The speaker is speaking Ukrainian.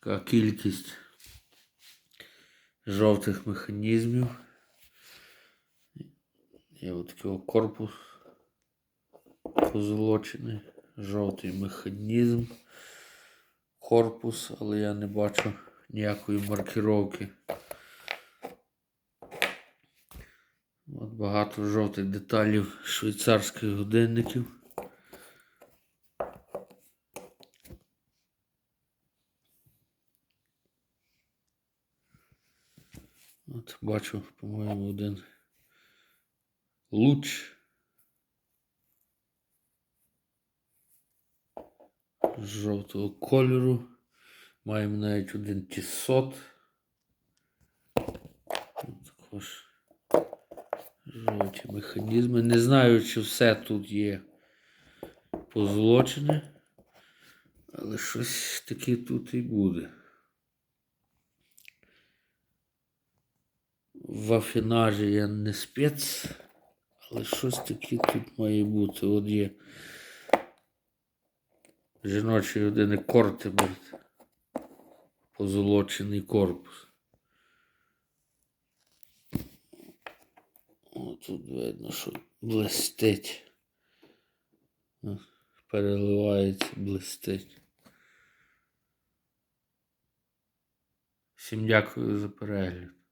Така кількість жовтих механізмів. Є такий корпус позолочений, жовтий механізм, корпус, але я не бачу ніякої маркировки. От багато жовтих деталів швейцарських годинників. От бачу, по-моєму, один луч. Жовтого кольору. Маємо навіть один тісот. Також жовті механізми. Не знаю, чи все тут є позолочене, але щось таке тут і буде. В афінажі я не спец, але щось таке тут має бути. От є жіночий години кортиберт, позолочений корпус. О, тут видно, що блистить. Переливається, блистить. Всім дякую за перегляд.